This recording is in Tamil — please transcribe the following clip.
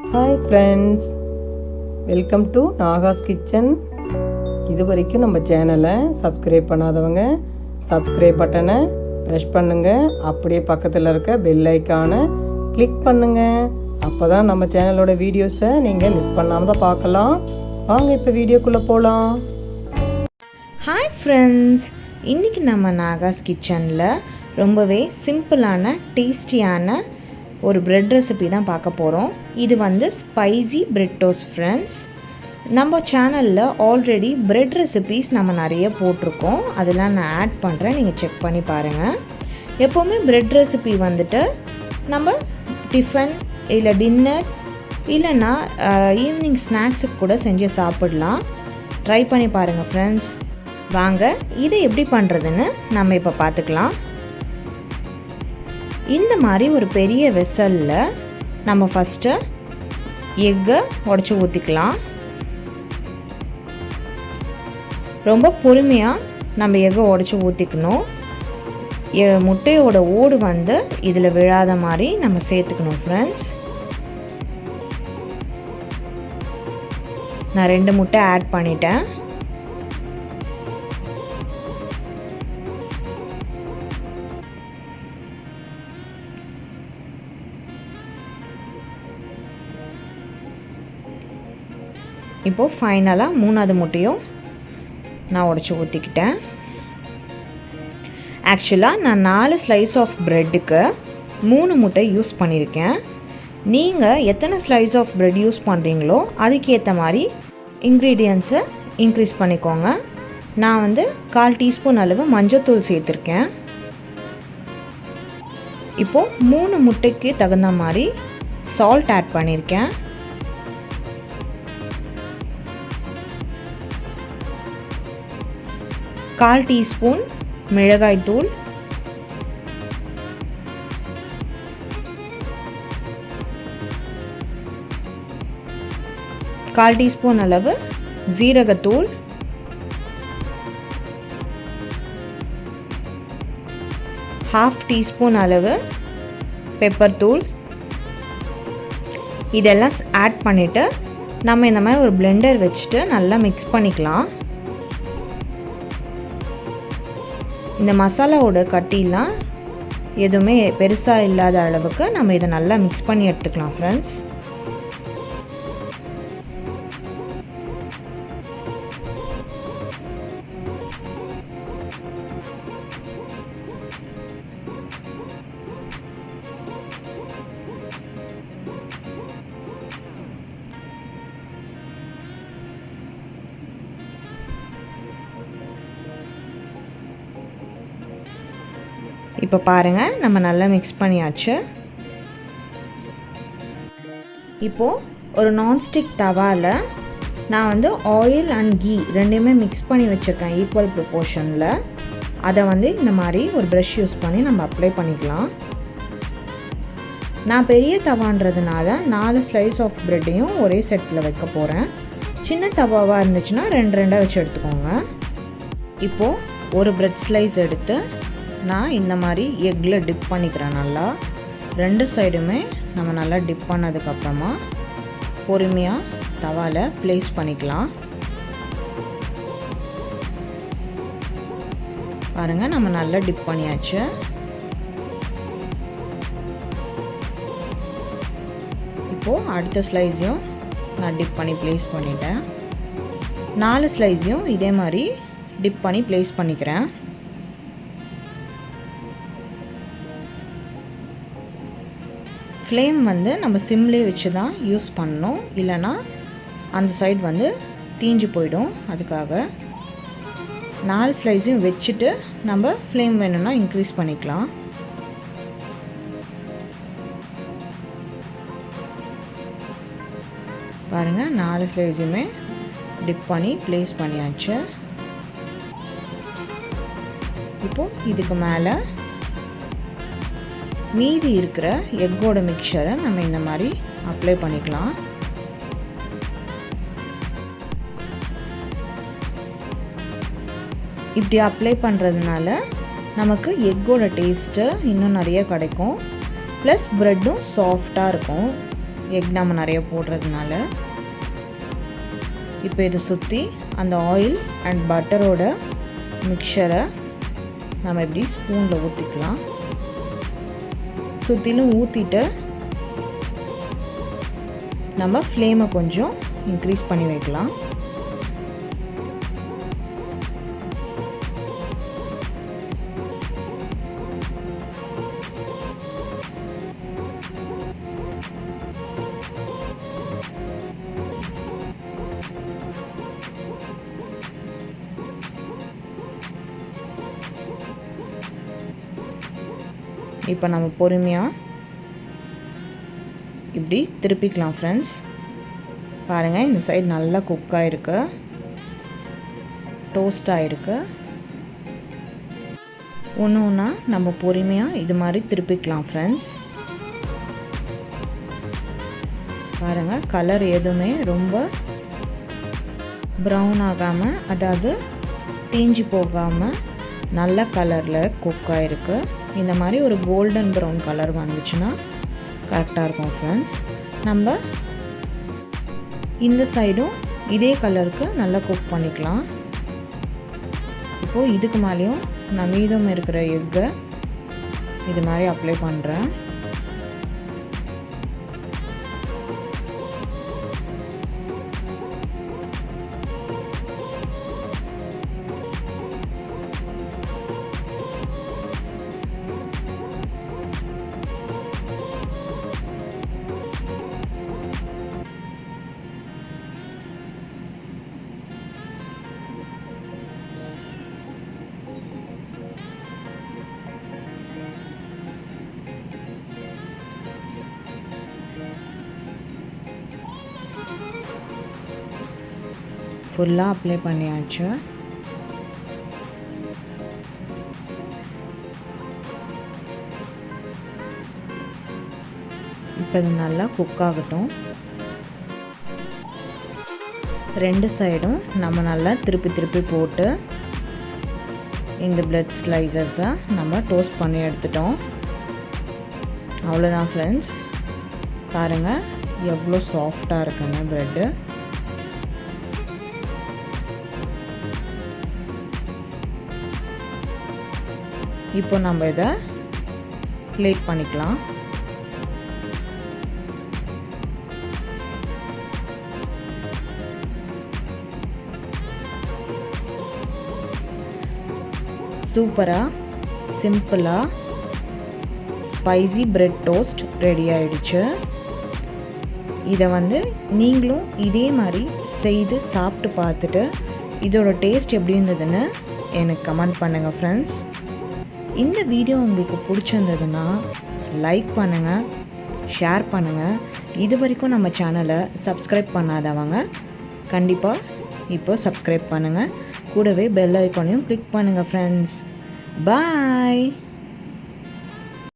Hi friends welcome to Naga's kitchen இது வரைக்கும் நம்ம சேனலை சப்ஸ்கிரைப் பண்ணாதவங்க சப்ஸ்கிரைப் பட்டனை ப்ரெஷ் பண்ணுங்கள் அப்படியே பக்கத்தில் இருக்க பெல் ஐக்கானை கிளிக் பண்ணுங்கள் அப்போ தான் நம்ம சேனலோட வீடியோஸை நீங்கள் மிஸ் பண்ணாமல் தான் பார்க்கலாம். வாங்க இப்போ வீடியோக்குள்ளே போகலாம் ஹாய் ஃப்ரெண்ட்ஸ் இன்றைக்கி நம்ம நாகாஸ் கிச்சனில் ரொம்பவே சிம்பிளான டேஸ்டியான ஒரு ப்ரெட் ரெசிபி தான் பார்க்க போகிறோம் இது வந்து ஸ்பைசி பிரெட் டோஸ் ஃப்ரெண்ட்ஸ் நம்ம சேனலில் ஆல்ரெடி பிரெட் ரெசிபீஸ் நம்ம நிறைய போட்டிருக்கோம். அதெல்லாம் நான் ஆட் பண்ணுறேன் நீங்கள் செக் பண்ணி பாருங்கள் எப்போவுமே பிரெட் ரெசிபி வந்துட்டு நம்ம டிஃபன் இல்லை டின்னர் இல்லைன்னா ஈவினிங் ஸ்நாக்ஸுக்கு கூட செஞ்சு சாப்பிடலாம். ட்ரை பண்ணி பாருங்கள் ஃப்ரெண்ட்ஸ் வாங்க இதை எப்படி பண்ணுறதுன்னு நம்ம இப்போ பார்த்துக்கலாம். இந்த மாதிரி ஒரு பெரிய வெசலில் நம்ம ஃபஸ்ட்டு எக்கை உடச்சி ஊற்றிக்கலாம் ரொம்ப பொறுமையாக நம்ம எக்கை உடச்சி ஊற்றிக்கணும் எ- முட்டையோட ஓடு வந்து இதில் விழாத மாதிரி நம்ம சேர்த்துக்கணும் ஃப்ரெண்ட்ஸ் நான் ரெண்டு முட்டை ஆட் பண்ணிட்டேன். இப்போது ஃபைனலாக மூணாவது முட்டையும் நான் உடச்சி ஊற்றிக்கிட்டேன் ஆக்சுவலாக நான் நாலு ஸ்லைஸ் ஆஃப் ப்ரெட்டுக்கு மூணு முட்டை யூஸ் பண்ணியிருக்கேன் நீங்கள் எத்தனை ஸ்லைஸ் ஆஃப் ப்ரெட் யூஸ் பண்ணுறீங்களோ அதுக்கேற்ற மாதிரி இன்க்ரீடியன்ஸை இன்க்ரீஸ் பண்ணிக்கோங்க. நான் வந்து கால் டீஸ்பூன் அளவு மஞ்சத்தூள் சேர்த்துருக்கேன். இப்போது மூணு முட்டைக்கு தகுந்த மாதிரி சால்ட் ஆட் பண்ணியிருக்கேன் கால் டீஸ்பூன் மிளகாய்த்தூள் கால் டீஸ்பூன் அளவு ஜீரகத்தூள். ஹாஃப் டீஸ்பூன் அளவு பெப்பர் தூள். இதெல்லாம் ஆட் பண்ணிவிட்டு நம்ம இந்த மாதிரி ஒரு பிளெண்டர் வச்சுட்டு நல்லா மிக்ஸ் பண்ணிக்கலாம். இந்த மசாலாவோட கட்டிலாம் எதுவுமே பெருசாக இல்லாத அளவுக்கு நம்ம இதை நல்லா மிக்ஸ் பண்ணி எடுத்துக்கலாம் ஃப்ரெண்ட்ஸ் இப்போ பாருங்கள் நம்ம நல்லா மிக்ஸ் பண்ணியாச்சு. இப்போது ஒரு நான்ஸ்டிக் தவாவில் நான் வந்து ஆயில் அண்ட் கீ ரெண்டையுமே மிக்ஸ் பண்ணி வச்சுருக்கேன் ஈக்குவல் ப்ரொப்போர்ஷனில் அதை வந்து இந்த மாதிரி ஒரு ப்ரஷ் யூஸ் பண்ணி நம்ம அப்ளை பண்ணிக்கலாம். நான் பெரிய தவான்றதுனால நாலு ஸ்லைஸ் ஆஃப் ப்ரெட்டையும் ஒரே செட்டில் வைக்க போகிறேன் சின்ன தவாவாக இருந்துச்சுன்னா ரெண்டு ரெண்டாக வச்சு எடுத்துக்கோங்க. இப்போது ஒரு ப்ரெட் ஸ்லைஸ் எடுத்து நான் இந்த மாதிரி எக்கில் டிப் பண்ணிக்கிறேன் நல்லா. ரெண்டு சைடுமே நம்ம நல்லா டிப் பண்ணதுக்கப்புறமா பொறுமையாக தவாவில் ப்ளேஸ் பண்ணிக்கலாம். பாருங்கள் நம்ம நல்லா டிப் பண்ணியாச்சு. இப்போது அடுத்த ஸ்லைஸையும் நான் டிப் பண்ணி ப்ளேஸ் பண்ணிட்டேன். நாலு ஸ்லைஸையும் இதே மாதிரி டிப் பண்ணி ப்ளேஸ் பண்ணிக்கிறேன். ஃப்ளேம் வந்து நம்ம சிம்லேயே வச்சு தான் யூஸ் பண்ணணும். இல்லைன்னா அந்த சைடு வந்து தீஞ்சு போயிடும் அதுக்காக. நாலு ஸ்லைஸையும் வச்சுட்டு நம்ம ஃப்ளேம் வேணும்னா இன்க்ரீஸ் பண்ணிக்கலாம். பாருங்கள் நாலு ஸ்லைஸையுமே டிப் பண்ணி ப்ளேஸ் பண்ணியாச்சு. இப்போது இதுக்கு மேலே மீதி இருக்கிற எக்கோட மிக்சரை நம்ம இந்த மாதிரி அப்ளை பண்ணிக்கலாம். இப்படி அப்ளை பண்ணுறதுனால நமக்கு எக்கோட டேஸ்ட்டு இன்னும் நிறைய கிடைக்கும். ப்ளஸ் ப்ரெட்டும் சாஃப்டாக இருக்கும். எக் நம்ம நிறைய போடுறதுனால. இப்போ இதை சுற்றி அந்த ஆயில் அண்ட் பட்டரோட மிக்சரை நம்ம இப்படி ஸ்பூனில் ஊற்றிக்கலாம் சுற்றிலும் ஊற்றிட்டு நம்ம ஃப்ளேமை கொஞ்சம் இன்க்ரீஸ் பண்ணி வைக்கலாம். இப்போ நம்ம பொறுமையாக இப்படி திருப்பிக்கலாம் ஃப்ரெண்ட்ஸ் பாருங்கள் இந்த சைடு நல்லா குக் ஆகிருக்கு டோஸ்ட் ஆகிருக்கு ஒன்று ஒன்றா நம்ம பொறுமையாக இது மாதிரி திருப்பிக்கலாம் ஃப்ரெண்ட்ஸ் பாருங்கள் கலர் எதுவுமே ரொம்ப ப்ரௌன் ஆகாமல் அதாவது தீஞ்சு போகாமல் நல்ல கலரில் குக் ஆகிருக்கு இந்த மாதிரி ஒரு கோல்டன் ப்ரௌன் கலர் வந்துச்சுன்னா கரெக்டாக இருக்கும் ஃப்ரெண்ட்ஸ் நம்ம இந்த சைடும் இதே கலருக்கு நல்லா குக் பண்ணிக்கலாம். இப்போது இதுக்கு மேலேயும் நான் மீதம் இருக்கிற எக்கை இது மாதிரி அப்ளை பண்ணுறேன் ஃபுல்லாக அப்ளை பண்ணியாச்சு. இப்போ இது நல்லா குக் ஆகட்டும். ரெண்டு சைடும் நம்ம நல்லா திருப்பி திருப்பி போட்டு இந்த பிரெட் ஸ்லைசஸை நம்ம டோஸ்ட் பண்ணி எடுத்துட்டோம். அவ்வளோதான் ஃப்ரெண்ட்ஸ் பாருங்கள் எவ்வளோ சாஃப்டாக இருக்குங்க ப்ரெட்டு இப்போ நம்ம இதை பிளேட் பண்ணிக்கலாம். சூப்பராக சிம்பிளாக ஸ்பைசி பிரெட் டோஸ்ட் ரெடி ஆயிடுச்சு. இதை வந்து நீங்களும் இதே மாதிரி செய்து சாப்பிட்டு பார்த்துட்டு இதோட டேஸ்ட் எப்படி இருந்ததுன்னு எனக்கு கமெண்ட் பண்ணுங்கள் ஃப்ரெண்ட்ஸ் இந்த வீடியோ உங்களுக்கு பிடிச்சிருந்ததுன்னா லைக் பண்ணுங்கள் ஷேர் பண்ணுங்கள் இது வரைக்கும் நம்ம சேனலை சப்ஸ்கிரைப் பண்ணாதவங்க கண்டிப்பாக இப்போ சப்ஸ்கிரைப் பண்ணுங்கள் கூடவே பெல் ஐக்கானையும் கிளிக் பண்ணுங்கள் ஃப்ரெண்ட்ஸ் பாய்